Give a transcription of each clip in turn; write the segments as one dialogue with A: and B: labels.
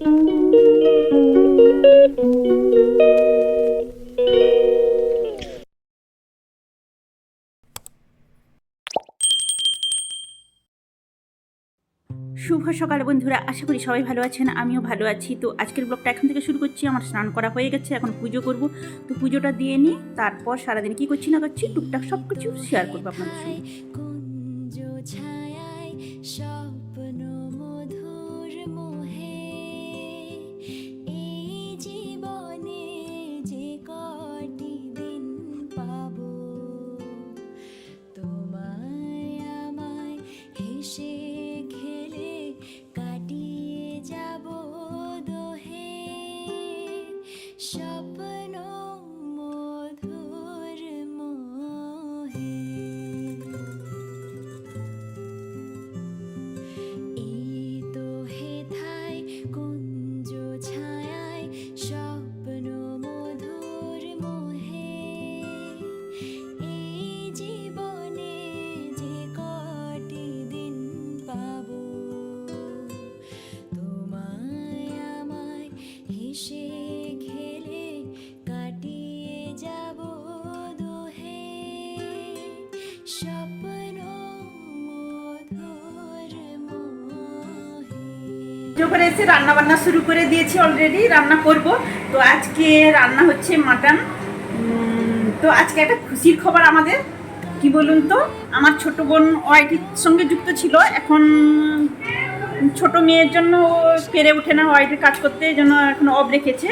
A: শুভ সকাল বন্ধুরা, আশা করি সবাই ভালো আছেন, আমিও ভালো আছি। তো আজকের ব্লগটা এখন থেকে শুরু করছি, আমার স্নান করা হয়ে গেছে, এখন পুজো করব। তো পুজোটা দিয়ে নিই, তারপর সারাদিন কী করছি না করছি, টুকটাক সব কিছু শেয়ার করব আপনাদের সঙ্গে। করে এসে রান্না বান্না শুরু করে দিয়েছি অলরেডি রান্না করব। তো আজকে রান্না হচ্ছে মাটন তো আজকে একটা খুশির খবর আমাদের। কি বলুন তো? আমার ছোট বোন ওয়াইটির সঙ্গে যুক্ত ছিল। এখন ছোট মেয়ের জন্য পেরে ওঠে না ওয়াইটির কাজ করতে জন্য এখন অফ রেখেছে।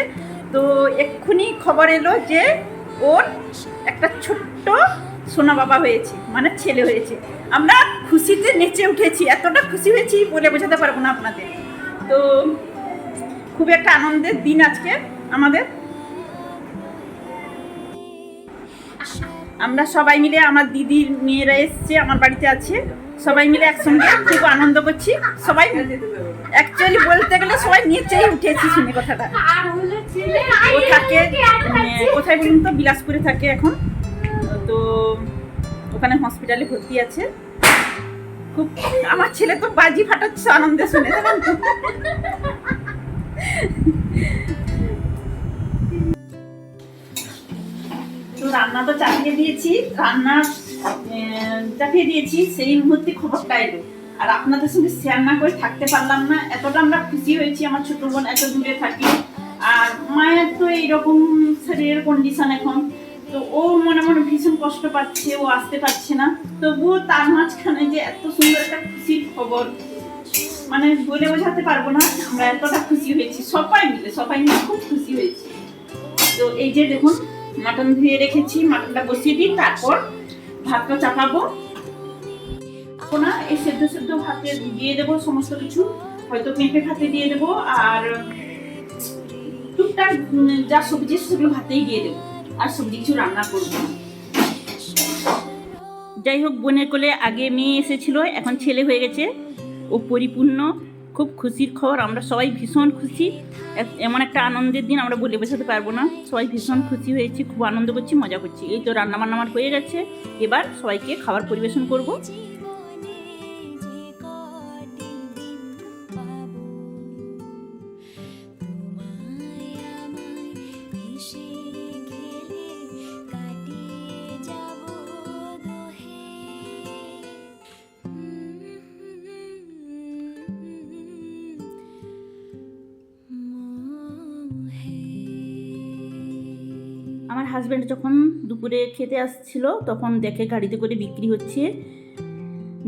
A: তো এক্ষুনি খবর এলো যে ওর একটা ছোট্ট সোনা বাবা হয়েছে মানে ছেলে হয়েছে। আমরা খুশিতে নেচে উঠেছি, এতটা খুশি হয়েছি বলে বোঝাতে পারব না আপনাদের। তো খুব একটা আনন্দের দিন আজকে আমাদের। আমরা সবাই মিলে আমার দিদির মেয়েরা এসছে আমার বাড়িতে আছে। সবাই মিলে একসঙ্গে খুব আনন্দ করছি। সবাই অ্যাকচুয়ালি বলতে গেলে সবাই নেচেই উঠেছি শুনে কথাটা। ও থাকে মানে, কোথায় বলুন তো? বিলাসপুরে থাকে এখন। তো ওখানে হসপিটালে ভর্তি আছে। খুব আমার ছেলে তো বাজি ফাটাচ্ছে আনন্দে শুনে তো? রান্না তো চাপিয়ে দিয়েছি, রান্না চাপিয়ে দিয়েছি, সেই মুহূর্তে খবরটা এলো। আর আপনাদের সঙ্গে শেয়ার না করে থাকতে পারলাম না, এতটা আমরা খুশি হয়েছি, আমার ছোট বোন এত দূরে থাকি। আর মায়ের তো এইরকম শরীরের কন্ডিশন এখন। তো ও মনে মনে ভীষণ কষ্ট পাচ্ছে, ও আসতে পারছে না। তবুও তার মাঝখানে যে এত সুন্দর একটা খুশির খবর মানে বলে বোঝাতে পারব না, আমরা এতটা খুশি হয়েছি, সবাই মিলে সবাই মিলে খুব খুশি হয়েছি। তো এই যে দেখুন, মাটন ধুয়ে রেখেছি, মাটনটা বসিয়ে দিই, তারপর ভাতটা চাপাবো। না, এই সেদ্ধ সেদ্ধ ভাতে দিয়ে দেবো সমস্ত কিছু, হয়তো পেঁপে ভাতে দিয়ে দেবো, আর টুকটাক যা সবজি সেগুলো ভাতেই দিয়ে দেবো। আর সবজি কিছু রান্না করব। যাই হোক, বোনের কোলে আগে মেয়ে এসেছিল, এখন ছেলে হয়ে গেছে। ও পরিপূর্ণ, খুব খুশির খবর, আমরা সবাই ভীষণ খুশি। এমন একটা আনন্দের দিন আমরা বলে বোঝাতে পারব না। সবাই ভীষণ খুশি হয়েছি, খুব আনন্দ করছি, মজা করছি। এই তো রান্না বান্না আমার হয়ে গেছে। এবার সবাইকে খাবার পরিবেশন করব। হাজব্যান্ড যখন দুপুরে খেতে আসছিল, তখন দেখে গাড়িতে করে বিক্রি হচ্ছে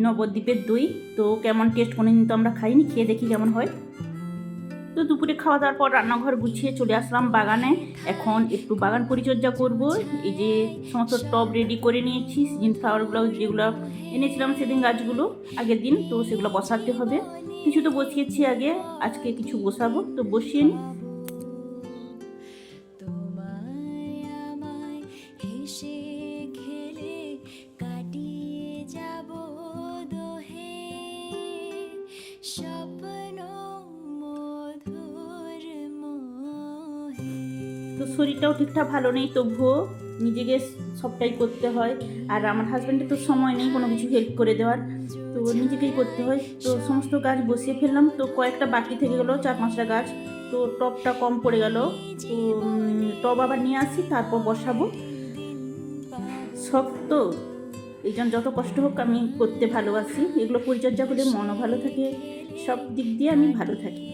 A: নবদ্বীপের দই। তো কেমন টেস্ট কোনোদিন তো আমরা খাইনি, খেয়ে দেখি কেমন হয়। তো দুপুরে খাওয়া দাওয়ার পর রান্নাঘর গুছিয়ে চলে আসলাম বাগানে। এখন একটু বাগান পরিচর্যা করব। এই যে সমস্ত টব রেডি করে নিয়েছি সিজন ফ্লাওয়ারগুলো যেগুলো এনেছিলাম সেদিন গাছগুলো, আগের দিন, তো সেগুলো বসাতে হবে। কিছু তো বসিয়েছি আগে, আজকে কিছু বসাবো, তো বসিয়ে নিই তো শরীরটাও ঠিকঠাক ভালো নেই তবুও নিজেকে সবটাই করতে হয়। আর আমার হাজব্যান্ডের তো সময় নেই কোনো কিছু হেল্প করে দেওয়ার। তো নিজেকেই করতে হয়। তো সমস্ত গাছ বসিয়ে ফেললাম। তো কয়েকটা বাকি থেকে গেলো, চার পাঁচটা গাছ তো টবটা কম পড়ে গেল। তো টব আবার নিয়ে আসি, তারপর বসাবো। শক্ত। এই জন্য যত কষ্ট হোক আমি করতে ভালোবাসি। এগুলো পরিচর্যা করে মনও ভালো থাকে, সব দিক দিয়ে আমি ভালো থাকি।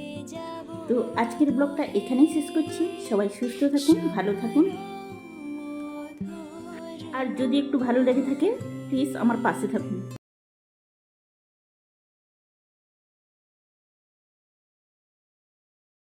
A: তো আজকের ব্লগটা এখানেই শেষ করছি। সবাই সুস্থ থাকুন, ভালো থাকুন। আর যদি একটু ভালো লেগে থাকে প্লিজ আমার পাশে থাকুন।